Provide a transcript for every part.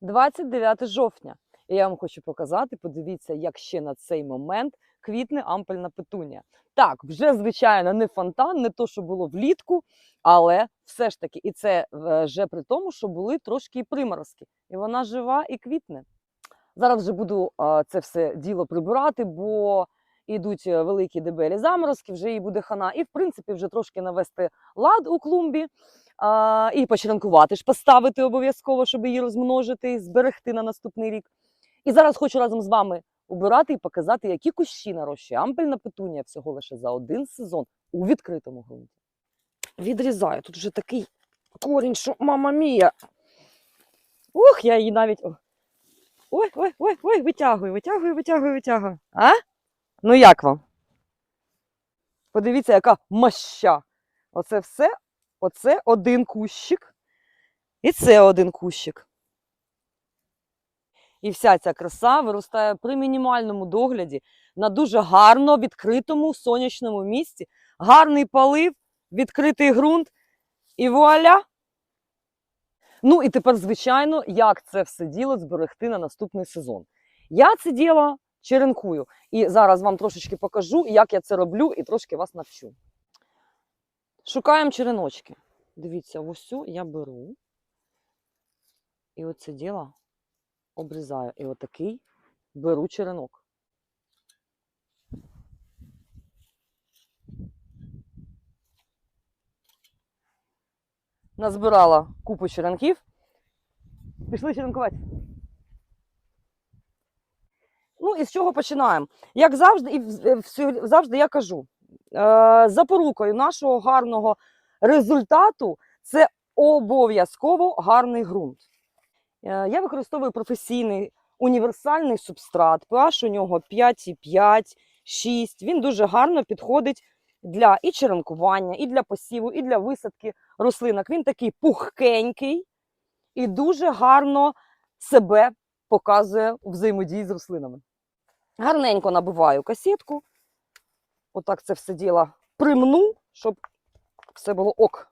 29 жовтня. І я вам хочу показати, подивіться, як ще на цей момент квітне ампельна петунія. Так, вже, звичайно, не фонтан, не то, що було влітку, але все ж таки, і це е, вже при тому, що були трошки і приморозки. І вона жива і квітне. Зараз вже буду це все діло прибирати, бо йдуть е, великі дебелі заморозки, вже їй буде хана. І, в принципі, вже трошки навести лад у клумбі а, і почеренкувати ж, поставити обов'язково, щоб її розмножити і зберегти на наступний рік. І зараз хочу разом з вами убирати і показати, які кущі нарощує ампельна петунія всього лише за один сезон у відкритому ґрунті. Відрізаю. Тут вже такий корінь, що мама мія. Ух, я її навіть. Ой, ой, ой, ой, витягую, витягую, витягую, витягую. А? Ну як вам? Подивіться, яка моща. Оце все, оце один кущик. І це один кущик. І вся ця краса виростає при мінімальному догляді на дуже гарно відкритому сонячному місці. Гарний полив, відкритий ґрунт. І вуаля! Ну і тепер, звичайно, як це все діло зберегти на наступний сезон. Я це діло черенкую. І зараз вам трошечки покажу, як я це роблю, і трошки вас навчу. Шукаємо череночки. Дивіться, ось цю я беру. І оце діло обрізаю. І отакий беру черенок. Назбирала купу черенків. Пішли черенкувати. Ну і з чого починаємо? Як завжди, і завжди я кажу, запорукою нашого гарного результату це обов'язково гарний ґрунт. Е, Я використовую професійний універсальний субстрат. pH у нього 5,5, 6. Він дуже гарно підходить для і черенкування, і для посіву, і для висадки рослинок. Він такий пухкенький і дуже гарно себе показує взаємодії з рослинами. Гарненько набиваю касетку. Отак це все діло примну, щоб все було ок.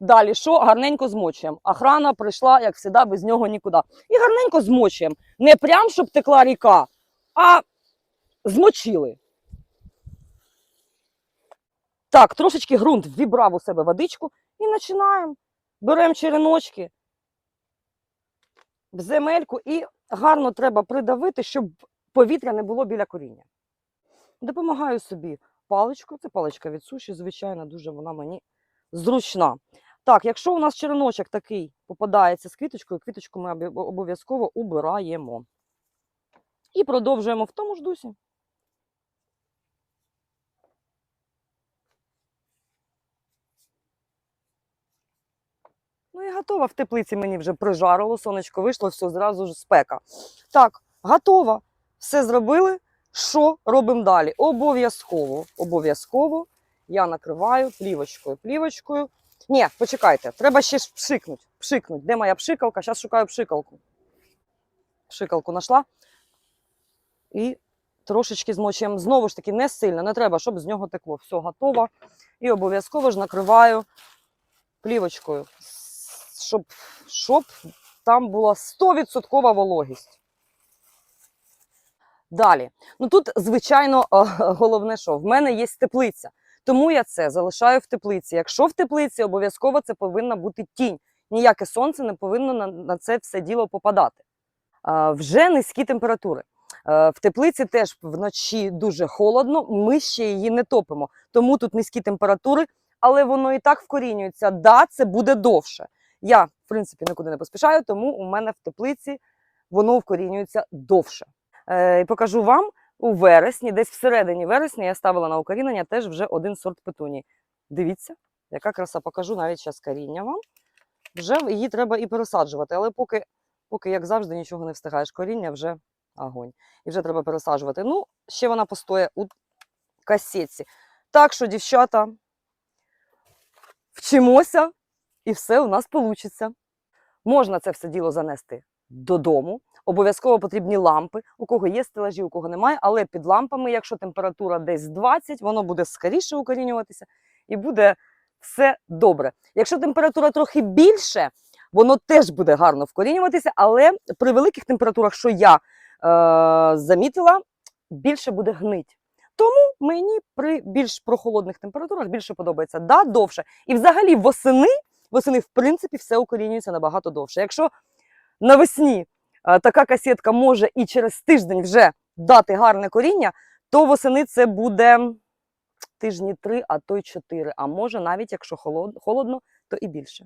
Далі що? Гарненько змочуємо. Охрана прийшла, як завжди, без нього нікуди. І гарненько змочуємо. Не прям, щоб текла ріка, а змочили. Так, трошечки ґрунт вібрав у себе водичку і починаємо. Беремо череночки в земельку і гарно треба придавити, щоб повітря не було біля коріння. Допомагаю собі паличкою. Це паличка від суші, звичайно, дуже вона мені зручна. Так, якщо у нас череночок такий попадається з квіточкою, квіточку ми обов'язково убираємо. І продовжуємо в тому ж дусі. Ну і готова. В теплиці мені вже прижарило, сонечко вийшло, все, зразу ж спека. Так, готова. Все зробили. Що робимо далі? Обов'язково, обов'язково я накриваю плівочкою. Плівочкою. Ні, почекайте, треба ще ж пшикнуть. Пшикнуть. Де моя пшикалка? Зараз шукаю пшикалку. Пшикалку знайшла. І трошечки змочуємо. Знову ж таки, не сильно, не треба, щоб з нього текло. Все готово. І обов'язково ж накриваю плівочкою, щоб, щоб там була 100% вологість. Далі. Ну тут, звичайно, головне, що в мене є теплиця. Тому я це залишаю в теплиці. Якщо в теплиці, обов'язково це повинна бути тінь. Ніяке сонце не повинно на, на це все діло попадати. А, вже низькі температури. В теплиці теж вночі дуже холодно, ми ще її не топимо. Тому тут низькі температури, але воно і так вкорінюється. Да, це буде довше. Я, в принципі, нікуди не поспішаю, тому у мене в теплиці воно вкорінюється довше. Е, і покажу вам у вересні, десь всередині вересня, я ставила на укорінення теж вже один сорт петунії. Дивіться, яка краса, покажу навіть зараз коріння вам. Вже її треба і пересаджувати, але поки, поки як завжди, нічого не встигаєш. Коріння вже огонь. І вже треба пересаджувати. Ну, ще вона постоє у касетці. Так що, дівчата, вчимося, і все у нас вийде. Можна це все діло занести додому. Обов'язково потрібні лампи. У кого є стелажі, у кого немає, але під лампами, якщо температура десь 20, воно буде скоріше укорінюватися і буде все добре. Якщо температура трохи більше, воно теж буде гарно вкорінюватися, але при великих температурах, що я е, замітила, більше буде гнить. Тому мені при більш прохолодних температурах більше подобається. Да, довше. І взагалі восени, восени, в принципі, все укорінюється набагато довше. Якщо навесні така касетка може і через тиждень вже дати гарне коріння, то восени це буде тижні три, а то й чотири. А може навіть якщо холод- холодно, то і більше.